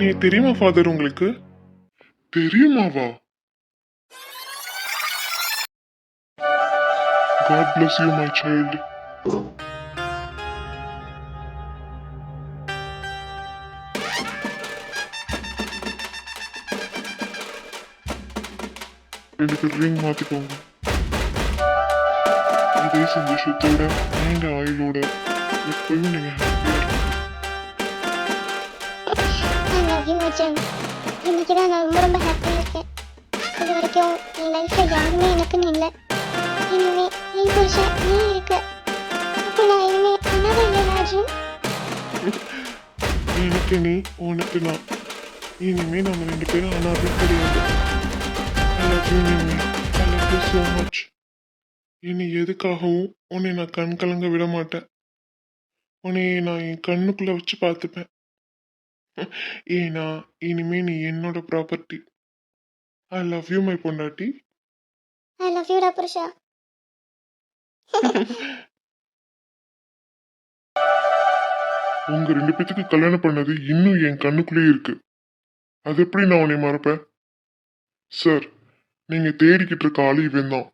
என்னைய தெரியுமா ஃபாதர் உங்களுக்கு? தெரியுமாவா? God bless you my child எனக்கு ரிங் மாத்திக்கோங்க. இதே சந்தோஷத்தோட நீண்ட ஆயுளோட எப்பயும் நீங்க happy ஆ இன்னைக்கு தான் நான் ரொம்ப ரொம்ப ஹாப்பியாக இருக்கேன். இது வரைக்கும் என் லைஃப்பில் யாருமே எனக்குன்னு இல்லை. இனிமே என் புருஷன் நீ இருக்க. அப்போ நான் இனிமே அனாதை இல்லை ராஜன் எனக்கு நீ உனக்கு நான். இனிமே நம்ம ரெண்டு பேரும் அனாதை கிடையாது. I love you, இனி எதுக்காகவும் உன்னை நான் கண் கலங்க விட மாட்டேன். உன்னை நான் என் கண்ணுக்குள்ள வச்சு பார்த்துப்பேன். ஏன்னா இனிமே நீ என்னோட property I love you my பொண்டாட்டி. ஐ லவ் யூடா புருஷா. உங்க ரெண்டு பேத்துக்கு கல்யாணம் பண்ணது இன்னும் என் கண்ணுக்குள்ளே இருக்கு. அது எப்படி நான் உன்னை மறப்பேன்? சார் நீங்க தேடிக்கிட்டு இருக்க ஆளு இவன் தான்.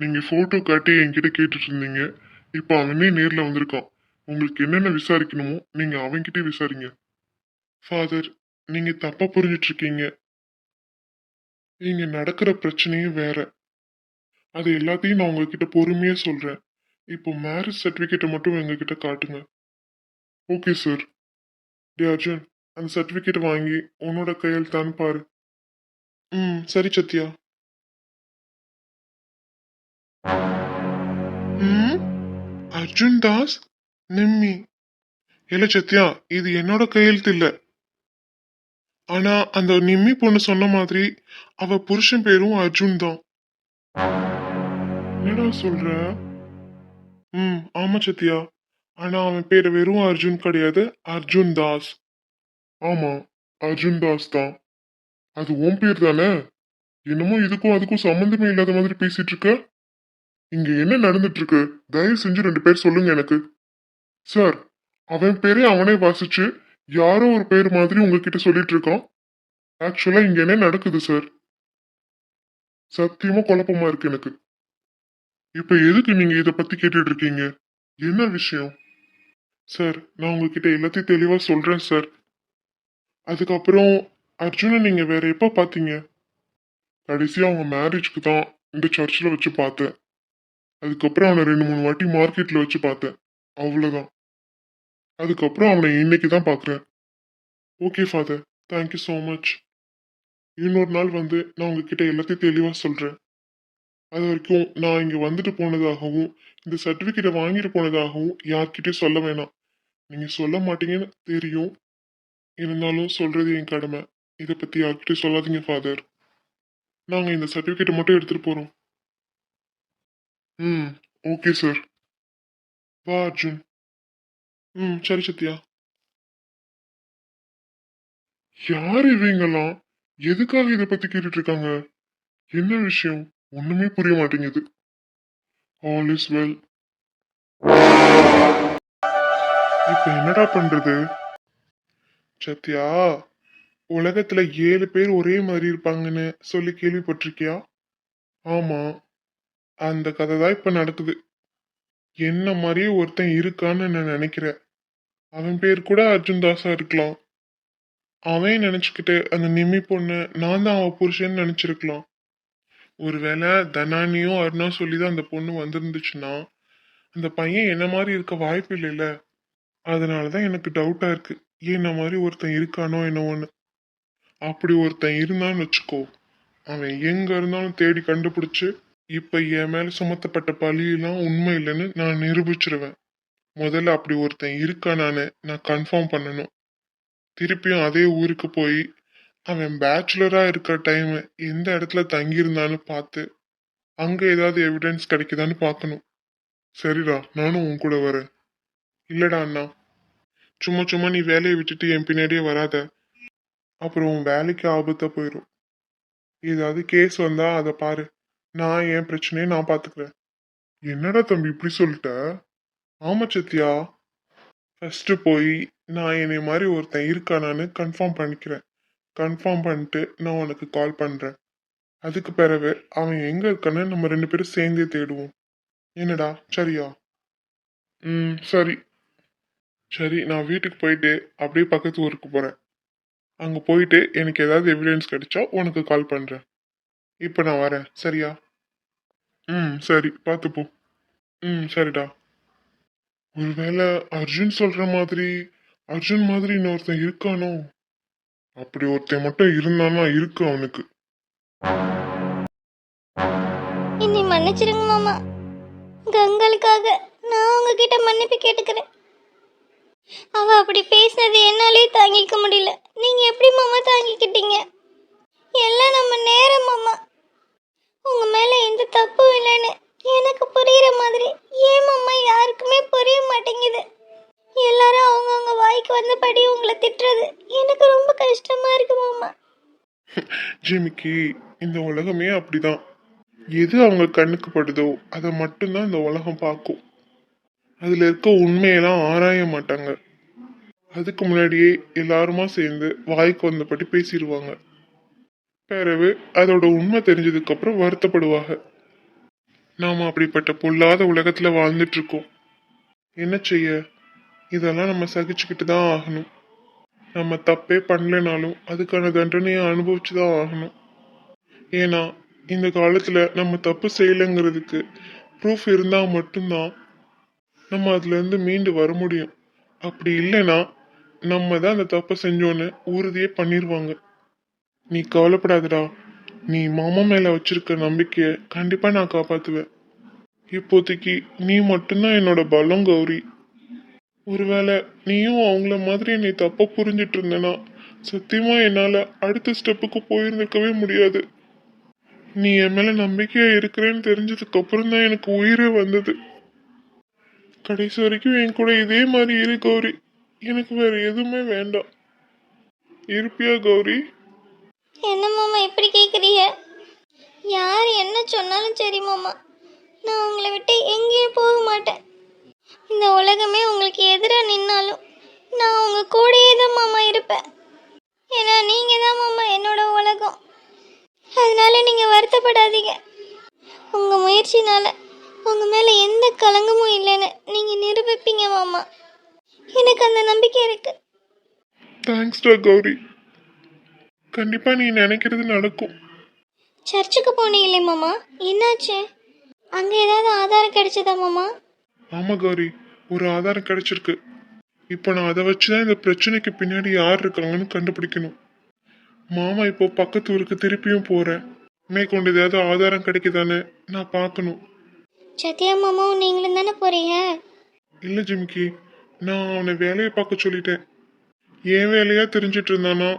நீங்க போட்டோ காட்டி என்கிட்ட கேட்டுட்டு இருந்தீங்க. இப்போ அவனே நேர்ல வந்திருக்கான். உங்களுக்கு என்னென்ன விசாரிக்கணுமோ நீங்க அவன்கிட்டே விசாரிங்க. ஃபாதர் நீங்க தப்பா புரிஞ்சிட்டு இருக்கீங்க இங்க நடக்கிற பிரச்சனையே வேற. அது எல்லாத்தையும் நான் உங்ககிட்ட பொறுமையா சொல்றேன். இப்போ மேரேஜ் சர்டிபிகேட்டை மட்டும் எங்ககிட்ட காட்டுங்க. ஓகே சார் டே அர்ஜுன் அந்த சர்டிஃபிகேட் வாங்கி உன்னோட கையெழுத்தான்னு பாரு. ம் சரி சத்யா. ம்? அர்ஜுன் தாஸ்? நிம்மி. இல்ல சத்யா இது என்னோட கையெழுத்து இல்லை. ஆனா அந்த நிம்மி பொண்ணு சொன்ன மாதிரி அவ புருஷன் பேரும் அர்ஜுன் தான். என்னடா சொல்ற? ம் ஆமா சத்யா. ஆனா அவன் பேர் வெறும் அர்ஜுன் கிடையாது அர்ஜுன் தாஸ். ஆமா அர்ஜுன் தாஸ் தான். அது உன் பேர் தானே? என்னமோ இதுக்கும் அதுக்கும் சம்மந்தமே இல்லாத மாதிரி பேசிட்டு இருக்க? இங்க என்ன நடந்துட்டு இருக்கு? தயவு செஞ்சு ரெண்டு பேர் சொல்லுங்க எனக்கு. சார் அவன் பேரே அவனே வாசிச்சு யாரோ ஒரு பேர் மாதிரி உங்ககிட்ட சொல்லிட்டு இருக்கான் ஆக்சுவலா இங்க என்ன நடக்குது சார் சத்தியமா குழப்பமா இருக்கு எனக்கு. இப்ப எதுக்கு நீங்க இத பத்தி கேட்டுட்டு இருக்கீங்க என்ன விஷயம்? சார் நான் உங்ககிட்ட எல்லாத்தையும் தெளிவா சொல்றேன் சார் அதுக்கப்புறம் அர்ஜுனை நீங்க வேற எப்போ பார்த்தீங்க கடைசியா அவங்க மேரேஜ்க்கு தான் இந்த சர்ச்சில் வச்சு பார்த்தேன். அதுக்கப்புறம் அவனை ரெண்டு மூணு வாட்டி மார்க்கெட்ல வச்சு பார்த்தேன். அவ்வளோதான் அதுக்கப்புறம் அவனை இன்னைக்கு தான் பார்க்குறேன் okay father thank you so much இன்னொரு நாள் வந்து நான் உங்ககிட்ட எல்லாத்தையும் தெளிவாக சொல்கிறேன் அது வரைக்கும் நான் இங்கே வந்துட்டு போனதாகவும் இந்த சர்டிஃபிகேட்டை வாங்கிட்டு போனதாகவும் யார்கிட்டயும் சொல்ல வேணாம். நீங்கள் சொல்ல மாட்டீங்கன்னு தெரியும். இருந்தாலும் சொல்கிறது என் கடமை. இதை பற்றி யார்கிட்டயும் சொல்லாதீங்க ஃபாதர் நாங்கள் இந்த சர்டிஃபிகேட்டை மட்டும் எடுத்துகிட்டு போகிறோம் ம் ஓகே சார் வா அர்ஜுன். ம் சரி சத்யா. யார் இவங்கெல்லாம்? எதுக்காக இதை பத்தி கேட்டுட்டு இருக்காங்க என்ன விஷயம்? ஒண்ணுமே புரிய மாட்டேங்குது. ஆல் இஸ் வெல் இப்ப என்னடா பண்றது? சத்யா உலகத்துல ஏழு பேர் ஒரே மாதிரி இருப்பாங்கன்னு சொல்லி கேள்விப்பட்டிருக்கியா? ஆமா. அந்த கதை தான் இப்ப நடக்குது. என்ன மாதிரியே ஒருத்தன் இருக்கான்னு நான் நினைக்கிறேன். அவன் பேர் கூட அர்ஜுன் தாஸா இருக்கலாம். அவன் நினைச்சுக்கிட்டு அந்த நிம்மி பொண்ணு நான் தான் அவன் புருஷன்னு நினைச்சிருக்கலாம். ஒருவேளை தனானியும் அருணா சொல்லி தான் அந்த பொண்ணு வந்திருந்துச்சுன்னா அந்த பையன் என்ன மாதிரி இருக்க வாய்ப்பு இல்லைல்ல. அதனாலதான் எனக்கு டவுட்டா இருக்கு. என்ன மாதிரி ஒருத்தன் இருக்கானோ என்னவோன்னு. அப்படி ஒருத்தன் இருந்தான்னு வச்சுக்கோ. அவன் எங்க இருந்தாலும் தேடி கண்டுபிடிச்சு இப்ப என் மேல சுமத்தப்பட்ட பழியெல்லாம் உண்மை இல்லைன்னு நான் நிரூபிச்சிருவேன். முதல்ல அப்படி ஒருத்தன் இருக்கானான்னு நான் கன்ஃபார்ம் பண்ணணும். திருப்பியும் அதே ஊருக்கு போய் அவன் பேச்சுலரா இருக்க டைம் எந்த இடத்துல தங்கியிருந்தான்னு பார்த்து அங்க ஏதாவது எவிடன்ஸ் கிடைக்குதான்னு பார்க்கணும். சரிடா நானும் உன் கூட வரேன். இல்லடா அண்ணா சும்மா சும்மா நீ வேலையை விட்டுட்டு என் பின்னாடியே வராத. அப்புறம் உன் வேலைக்கு ஆபத்தா போயிடும் ஏதாவது கேஸ் வந்தா அதை பாரு. நான் என் பிரச்சனையை நான் பார்த்துக்கிறேன் என்னடா தம்பி இப்படி சொல்லிட்ட? ஆமா சத்யா. ஃபஸ்ட்டு போய் நான் என்னை மாதிரி ஒருத்தன் இருக்கானான்னு கன்ஃபார்ம் பண்ணிக்கிறேன். கன்ஃபார்ம் பண்ணிட்டு நான் உனக்கு கால் பண்ணுறேன் அதுக்கு பிறகு அவன் எங்கே இருக்கான்னு நம்ம ரெண்டு பேரும் சேர்ந்தே தேடுவோம். என்னடா? சரியா? ம் சரி. சரி நான் வீட்டுக்கு போயிட்டு அப்படியே பக்கத்து ஊருக்கு போகிறேன் அங்கே போயிட்டு எனக்கு ஏதாவது எவிடன்ஸ் கிடைச்சா உனக்கு கால் பண்ணுறேன் இப்போ நான் வரேன். சரியா? ம். சரி பார்த்து போ. ம். சரிடா. ஒருவேளை அர்ஜுன் சொல்ற மாதிரி அர்ஜுன் மாதிரி இன்னொருத்தன் இருக்கானோ? அப்படி ஒருத்தன் மட்டும் இருந்தானா இருக்கு அவனுக்கு. என்னை மன்னிச்சிருங்க மாமா. கங்களுக்காக நான் உங்ககிட்ட மன்னிப்பு கேட்டுக்கிறேன். அவ அப்படி பேசினது என்னாலே தாங்கிக்க முடியல. நீங்க எப்படி மாமா தாங்கிக்கிட்டீங்க? எல்லாம் நம்ம நேரம் மாமா. திட்டுறது எனக்கு ரொம்ப கஷ்டமா இருக்கு மாமா. ஜிமிக்கி இந்த உலகமே அப்படிதான். எது அவங்க கண்ணுக்கு படுதோ அதை மட்டும்தான் இந்த உலகம் பார்க்கும். அதுல இருக்க உண்மையெல்லாம் ஆராய மாட்டாங்க. அதுக்கு முன்னாடியே எல்லாருமா சேர்ந்து வாய்க்கு வந்தபடி பேசிடுவாங்க. பிறகு அதோட உண்மை தெரிஞ்சதுக்கு அப்புறம் வருத்தப்படுவாங்க. நாம அப்படிப்பட்ட பொல்லாத உலகத்துல வாழ்ந்துட்டு இருக்கோம். என்ன செய்ய? இதெல்லாம் நம்ம சகிச்சுக்கிட்டு தான் ஆகணும். நம்ம தப்பே பண்ணலைனாலும் அதுக்கான தண்டனையை அனுபவிச்சு தான் ஆகணும். ஏன்னா இந்த காலத்தில் நம்ம தப்பு செய்யலைங்கிறதுக்கு ப்ரூஃப் இருந்தால் மட்டும்தான் நம்ம அதுலேருந்து மீண்டு வர முடியும். அப்படி இல்லைன்னா நம்ம தான் அந்த தப்பை செஞ்சோன்னு உறுதியே பண்ணிடுவாங்க நீ கவலைப்படாதடா. நீ மாமா மேலே வச்சிருக்க நம்பிக்கையை கண்டிப்பாக நான் காப்பாற்றுவேன் இப்போதைக்கு நீ மட்டும்தான் என்னோட பலம் கௌரி. ஒருவேளை நீயும் அவங்கள மாதிரி என்னை தப்பா புரிஞ்சிட்டு இருந்தனா சத்தியமா என்னால அடுத்த ஸ்டெப்புக்கு போயிருந்திருக்கவே முடியாது. நீ என் மேல நம்பிக்கையா இருக்கிறேன்னு தெரிஞ்சதுக்கு அப்புறம் தான் எனக்கு உயிரே வந்தது. கடைசி வரைக்கும் என் கூட இதே மாதிரி இரு கௌரி. எனக்கு வேற எதுவுமே வேண்டாம். இருப்பியா கௌரி? என்ன மாமா இப்படி கேட்குறீங்க யார் என்ன சொன்னாலும் சரி மாமா. நான் உங்களை விட்டு எங்கேயும் போக மாட்டேன். இந்த உலகமே உங்களுக்கு எதிராக நின்னாலும் நான் உங்க கூடயே தான் மாமா இருப்பேன். ஏன்னா நீங்க தான் மாமா என்னோட உலகம். அதனால நீங்க வருத்தப்படாதீங்க. உங்க முயற்சினால உங்க மேல எந்த கலங்கமும் இல்லைன்னு நீங்க நிரூபிப்பீங்க மாமா. எனக்கு அந்த நம்பிக்கை இருக்கு. தேங்க்ஸ்டா கௌரி. கண்டிப்பா நீ நினைக்கிறது நடக்கும். சர்ச்சுக்கு போனீங்களே மாமா? என்னாச்சு? அங்கே ஏதாவது ஆதாரம் கிடைச்சதா மாமா? ஆமா கௌரி ஒரு ஆதாரம் கிடைச்சிருக்கு. இப்போ நான் அதை வச்சுதான் இந்த பிரச்சனைக்கு பின்னாடி யார் இருக்காங்கன்னு கண்டுபிடிக்கணும். மாமா இப்போ பக்கத்து ஊருக்கு திருப்பியும் போறேன். மேற்கொண்டு ஏதாவது ஆதாரம் கிடைக்குதான்னு நான் பார்க்கணும். சத்யா மாமாவும் நீங்களும் தானே போறீங்க? இல்ல ஜிம்கி நான் அவனை வேலையை பார்க்க சொல்லிட்டேன். என் வேலையா தெரிஞ்சிட்டு இருந்தானா?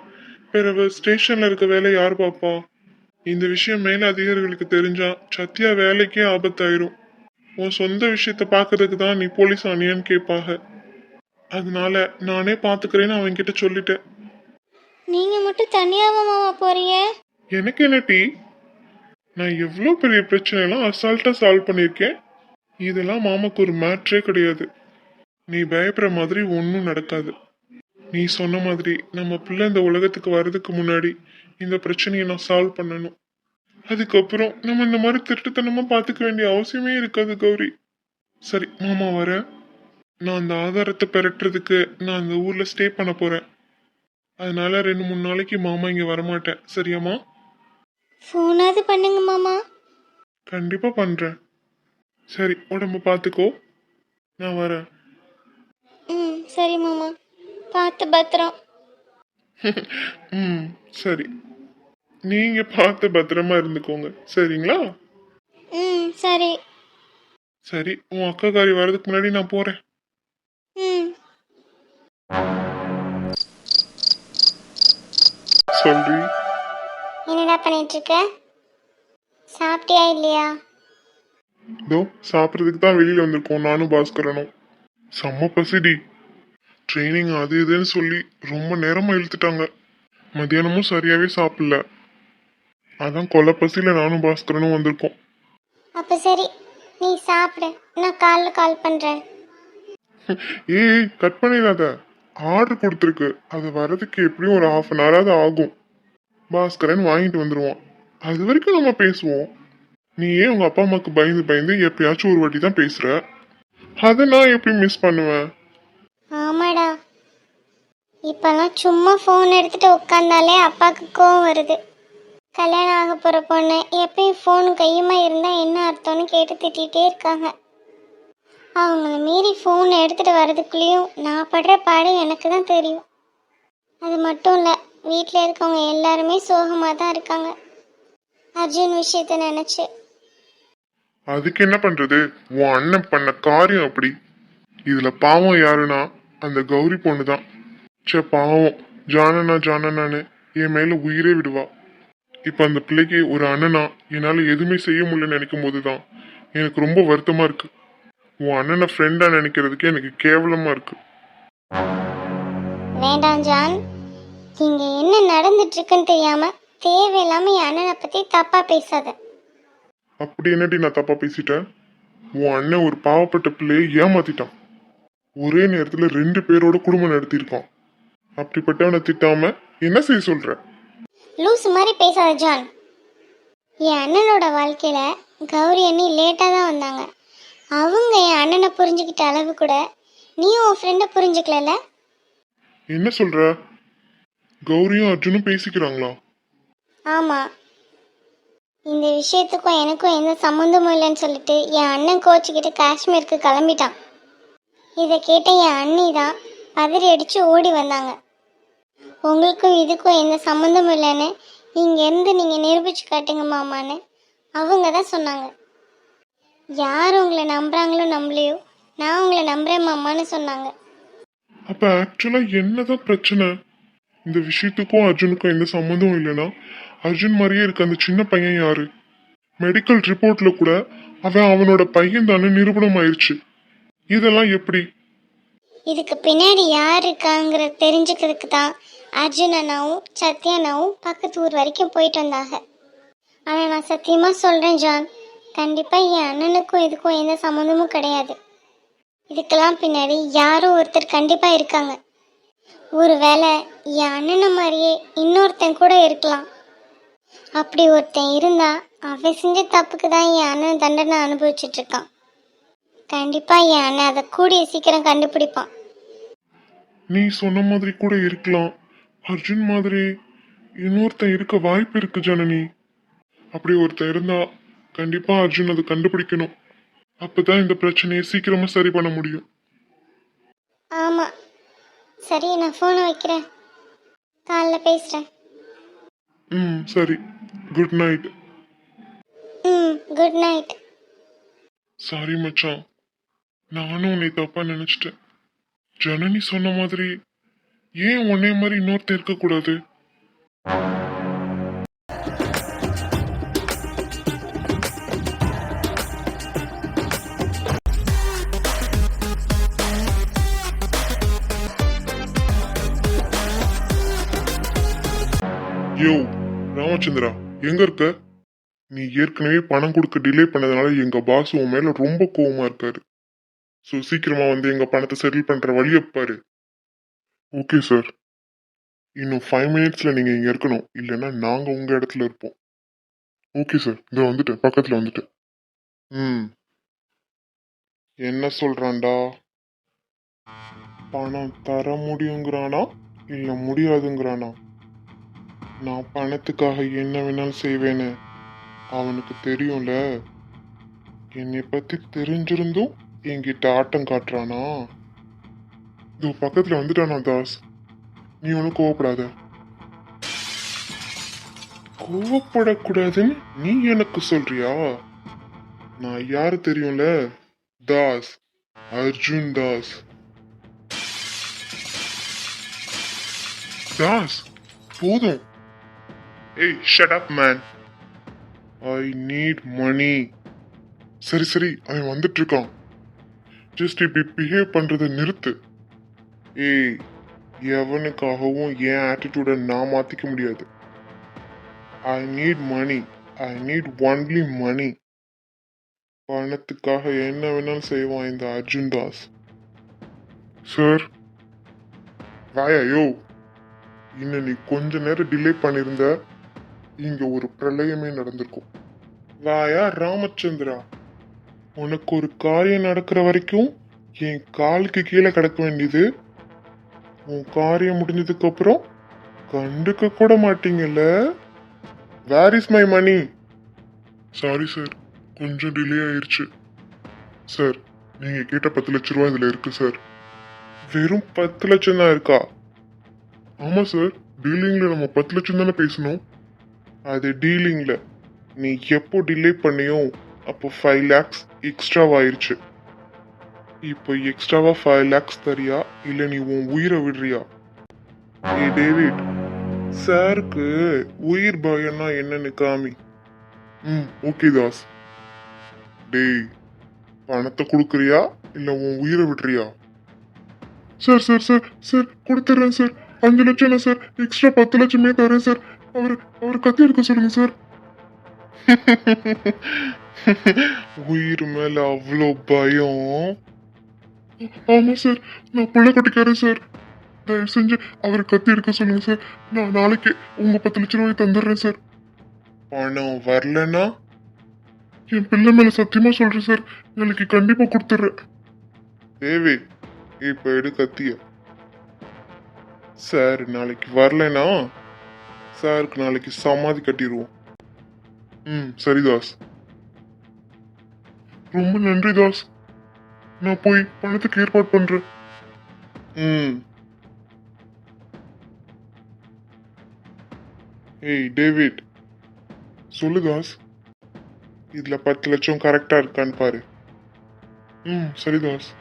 பிறகு ஸ்டேஷன்ல இருக்க வேலையை யார் பாப்பா இந்த விஷயம் மேல அதிகாரிகளுக்கு தெரிஞ்சா சத்யா வேலைக்கே ஆபத்தாயிரும். உன் சொந்த விஷயத்த பார்க்கறதுக்கு தான் நீ போலீஸ் ஆனியான்னு கேட்பாக அதனால நானே பாத்துக்கிறேன்னு அவன் கிட்ட சொல்லிட்டேன். நீங்க மட்டும் தனியாவா மாமா போறீங்க? எனக்கு என்ன டீ? நான் எவ்வளோ பெரிய பிரச்சனைலாம் அசால்ட்டா சால்வ் பண்ணியிருக்கேன். இதெல்லாம் மாமாக்கு ஒரு மேட்ரே கிடையாது. நீ பயப்படுற மாதிரி ஒன்றும் நடக்காது. நீ சொன்ன மாதிரி நம்ம பிள்ளை இந்த உலகத்துக்கு வர்றதுக்கு முன்னாடி இந்த பிரச்சனையை நான் சால்வ் பண்ணணும். அதுக்கப்புறம் நம்ம இந்த மாதிரி திருட்டுத்தனமா பார்த்துக்க வேண்டிய அவசியமே இருக்காது கௌரி. சரி மாமா வரேன் நான் அந்த ஆதாரத்தை பெறட்டுறதுக்கு நான் அந்த ஊர்ல ஸ்டே பண்ண போறேன். அதனால ரெண்டு மூணு நாளைக்கு மாமா இங்க வரமாட்டேன். சரியாம்மா? ஃபோனாவது பண்ணுங்க மாமா. கண்டிப்பா பண்றேன். சரி உடம்ப பார்த்துக்கோ நான் வரேன். ம் சரி மாமா. பார்த்து பத்திரம். ம் சரி. நீங்க பார்த்து பத்திரமா இருந்துக்கோங்க. சரிங்களா? ம் சரி. சரி உன் அக்காக்காரி வர்றதுக்கு முன்னாடி நான் போறேன். ம். சொல்றி என்னடா பண்ணிட்டு இருக்க சாப்பிட்டியா இல்லையா? இதோ சாப்பிட்றதுக்கு தான் வெளியில வந்திருக்கோம். நானும் பாஸ்கரனும். செம்ம பசிடி. ட்ரைனிங் அது இதுன்னு சொல்லி ரொம்ப நேரமா இழுத்துட்டாங்க. மத்தியானமும் சரியாவே சாப்பிடல. அதான் கொலை பசியில நானும் பாஸ்கரனும் வந்திருக்கோம். அப்போ சரி நீ சாப்பிடு. நான் காலைல கால் பண்ணுறேன் ஏய் கட் பண்ணிடாத. ஆர்டர் கொடுத்துருக்கு. அது வர்றதுக்கு எப்படியும் ஒரு ஹாஃப் அன் ஹவராவது ஆகும். பாஸ்கரன் வாங்கிட்டு வந்துடுவான் அது வரைக்கும் நம்ம பேசுவோம். நீ ஏன் உங்க அப்பா அம்மாவுக்கு பயந்து பயந்து எப்பயாச்சும் ஒரு வாட்டி தான் பேசுற? அதை நான் எப்படி மிஸ் பண்ணுவேன்? ஆமாடா. இப்பெல்லாம் சும்மா ஃபோன் எடுத்துட்டு உட்காந்தாலே அப்பாவுக்கு கோவம் வருது. கல்யாணம் ஆக போகிற பொண்ணு எப்பயும் ஃபோன் கையுமா இருந்தால் என்ன அர்த்தம்னு கேட்டு திட்டிகிட்டே இருக்காங்க. அவங்கள மீறி ஃபோன் எடுத்துகிட்டு வர்றதுக்குள்ளேயும் நான் படுற பாடு எனக்கு தான் தெரியும். அது மட்டும் இல்லை வீட்டில் இருக்கவங்க எல்லாருமே சோகமாக தான் இருக்காங்க. அர்ஜுன் விஷயத்தை நினச்சி. அதுக்கு என்ன பண்ணுறது உன் அண்ணன் பண்ண காரியம் அப்படி. இதில் பாவம் யாருன்னா அந்த கௌரி பொண்ணு தான் சே பாவம். ஜானனா ஜானனான்னு என் மேலே உயிரே விடுவா. இப்ப அந்த பிள்ளைக்கு ஒரு அண்ணனா என்னால எதுவுமே செய்ய முடியலன்னு நினைக்கும் போதுதான் எனக்கு ரொம்ப வருத்தமா இருக்கு. உன் அண்ணனை ஃப்ரெண்டா நினைக்கிறதுக்கு எனக்கு கேவலமா இருக்கு. வேண்டாம் ஜான். இங்கே என்ன நடந்துட்டு இருக்குன்னு தெரியாம தேவையில்லாம என் அண்ணனை பற்றி தப்பாக பேசாத. அப்படி என்னடி நான் தப்பா பேசிட்டேன்? உன் அண்ணன் ஒரு பாவப்பட்ட பிள்ளையை ஏமாத்திட்டான். ஒரே நேரத்துல ரெண்டு பேரோட குடும்பம் நடத்தியிருக்கான். அப்படிப்பட்டவனை திட்டாம என்ன செய்ய சொல்ற? லூஸ் மாதிரி பேசாத ஜான். என் அண்ணனோட வாழ்க்கையில கௌரி அண்ணி லேட்டாக தான் வந்தாங்க. அவங்க என் அண்ணனை புரிஞ்சுக்கிட்ட அளவு கூட நீ உன் ஃப்ரெண்டை புரிஞ்சுக்கலல்ல? என்ன சொல்ற? கௌரியும் அர்ஜுனும் பேசிக்கிறாங்களா? ஆமாம் இந்த விஷயத்துக்கும் எனக்கும் எந்த சம்மந்தமும் இல்லைன்னு சொல்லிட்டு என் அண்ணன் கோச்சிக்கிட்டு காஷ்மீருக்கு கிளம்பிட்டான். இதை கேட்ட என் அண்ணி தான் பதறி அடித்து ஓடி வந்தாங்க. உங்களுக்கும் இதுக்கும் எந்த சம்மந்தமும் இல்லைன்னு இங்கேருந்து நீங்கள் நிரூபிச்சு காட்டுங்க மாமான்னு அவங்க தான் சொன்னாங்க. யார் உங்களை நம்புறாங்களோ நம்பலையோ நான் உங்களை நம்புறேன் மாமான்னு சொன்னாங்க. அப்ப ஆக்சுவலா என்னதான் பிரச்சனை? இந்த விஷயத்துக்கும் அர்ஜுனுக்கும் எந்த சம்மந்தமும் இல்லைன்னா அர்ஜுன் மாதிரியே இருக்க அந்த சின்ன பையன் யாரு? மெடிக்கல் ரிப்போர்ட்ல கூட அவன் அவனோட பையன் தானே நிரூபணம் ஆயிருச்சு இதெல்லாம் எப்படி? இதுக்கு பின்னாடி யார் இருக்காங்கிற தெரிஞ்சுக்கிறதுக்கு தான் அர்ஜுன் அண்ணாவும் சத்யா அண்ணாவும் பக்கத்து ஊர் வரைக்கும் போயிட்டு வந்தாங்க. ஆனால் நான் சத்தியமாக சொல்கிறேன் ஜான். கண்டிப்பாக என் அண்ணனுக்கும் இதுக்கும் எந்த சம்மந்தமும் கிடையாது. இதுக்கெல்லாம் பின்னாடி யாரோ ஒருத்தர் கண்டிப்பாக இருக்காங்க. ஒருவேளை என் அண்ணனை மாதிரியே இன்னொருத்தன் கூட இருக்கலாம். அப்படி ஒருத்தன் இருந்தா அவன் செஞ்ச தப்புக்கு தான் என் அண்ணன் தண்டனை அனுபவிச்சுட்டு இருக்கான். கண்டிப்பா என் அண்ணன் அதை கூடிய சீக்கிரம் கண்டுபிடிப்பான். நீ சொன்ன மாதிரி கூட இருக்கலாம். அர்ஜுன் மாதிரி இன்னொருத்தன் இருக்க வாய்ப்பு இருக்கு ஜனனி. அப்படி ஒருத்தன் இருந்தா கண்டிப்பா அர்ஜுன் அதை கண்டுபிடிக்கணும். அப்பதான் இந்த பிரச்சனையை சீக்கிரமா சரி பண்ண முடியும். ஆமா. சரி நான் ஃபோனை வைக்கிறேன். காலைல பேசுறேன். ம் சரி. குட் நைட் ம் குட் நைட் சாரி மச்சான். நானும் உன்னை தப்பா நினைச்சிட்டேன். ஜனனி சொன்ன மாதிரி ஏன் உன்னை மாதிரி இன்னொருத்தன் இருக்கக்கூடாது? யோ ராமச்சந்திரா எங்க இருக்க? நீ ஏற்கனவே பணம் கொடுக்க டிலே பண்ணதுனால எங்க பாஸ் உன் மேல ரொம்ப கோவமா இருக்காரு. ஸோ சீக்கிரமா வந்து எங்க பணத்தை செட்டில் பண்ற வழியை பாரு. ஓகே சார் இன்னும் ஃபைவ் மினிட்ஸில் நீங்கள் இங்கே இருக்கணும். இல்லைன்னா நாங்கள் உங்கள் இடத்துல இருப்போம். ஓகே சார் இதோ வந்துட்டேன். பக்கத்தில் வந்துட்டேன். ம். என்ன சொல்கிறான்டா பணம் தர முடியுங்கிறானா? இல்லை முடியாதுங்கிறானா? நான் பணத்துக்காக என்ன வேணாலும் செய்வேன்னு அவனுக்கு தெரியும்ல. என்னை பற்றி தெரிஞ்சிருந்தும் என்கிட்ட ஆட்டம் காட்டுறானா? இதோ பக்கத்தில் வந்துட்டானா தாஸ். நீ ஒன்றும் கோவப்படாத. கோவப்படக்கூடாதுன்னு நீ எனக்கு சொல்றியா? நான் யாரு தெரியும்ல? தாஸ். அர்ஜுன் தாஸ். தாஸ் போதும். ஏய் shut up man I need money சரி சரி அவன் வந்துட்டு இருக்கான். ஜஸ்ட் இப்படி பிஹேவ் பண்றதை நிறுத்து. ஏய் எவனுக்காகவும் என் ஆட்டிடியூடை நான் மாற்றிக்க முடியாது. I need money I need only money பணத்துக்காக என்ன வேணாலும் செய்வான் இந்த அர்ஜுன் தாஸ். சார் வாயா யோ இன்னும் நீ கொஞ்ச நேரம் டிலே பண்ணியிருந்த இங்க ஒரு பிரளயமே நடந்திருக்கும். வாயா ராமச்சந்திரா உனக்கு ஒரு காரியம் நடக்கிற வரைக்கும் என் காலுக்கு கீழே கிடக்க வேண்டியது உன் காரியம் முடிஞ்சதுக்கு அப்புறம் கண்டுக்க கூட மாட்டீங்கல்ல? Where is my money sorry sir கொஞ்சம் டிலே ஆயிருச்சு. சார் நீங்க கேட்ட பத்து லட்ச ரூபா இதுல இருக்கு சார் வெறும் பத்து லட்சம் தான் இருக்கா? ஆமா சார் டீலிங்ல நம்ம பத்து லட்சம் தானே பேசணும். அது டீலிங்ல நீ எப்போ டிலே பண்ணியோ அப்போ ஃபைவ் லேக்ஸ் எக்ஸ்ட்ராவாயிருச்சு இப்போ எக்ஸ்ட்ராவா ஃபைவ் லேக்ஸ் தரியா? இல்லை நீ உன் உயிரை விடுறியா? ஏ டேவிட் சாருக்கு உயிர் பயம்னா என்னன்னு காமி. ம். ஓகே தாஸ். டேய் பணத்தை கொடுக்குறியா? இல்ல உன் உயிரை விடுறியா? சார் சார் சார் சார் கொடுத்துட்றேன் சார் அஞ்சு லட்சம் சார் எக்ஸ்ட்ரா பத்து லட்சமே தரேன் சார் அவர் அவர் கத்தி எடுக்க சொல்லுங்க சார் உயிர் மேல அவ்வளோ பயம். ஆமா சார் நான் புள்ள கொட்டிக்காரன் சார் தயவு செஞ்சு அவர் கத்தி எடுக்க சொல்லுங்க சார் நான் நாளைக்கு உங்க பத்து லட்ச ரூபாய் தந்துடுறேன் சார் பணம் வரலனா? என் பிள்ளை மேல சத்தியமா சொல்றேன் சார் நாளைக்கு கண்டிப்பா கொடுத்துட்றேன். தேவி இப்ப எடு கத்திய. சார் நாளைக்கு வரலனா? சாருக்கு நாளைக்கு சமாதி கட்டிடுவோம் ம் சரி தாஸ் ரொம்ப நன்றி தாஸ். நான் போய் பணத்துக்கு ஏற்பாடு பண்றேன். ம். ஏய் டேவிட். சொல்லு தாஸ். இதில் பத்து லட்சம் கரெக்டாக இருக்கான்னு பாரு. ம் சரி தாஸ்.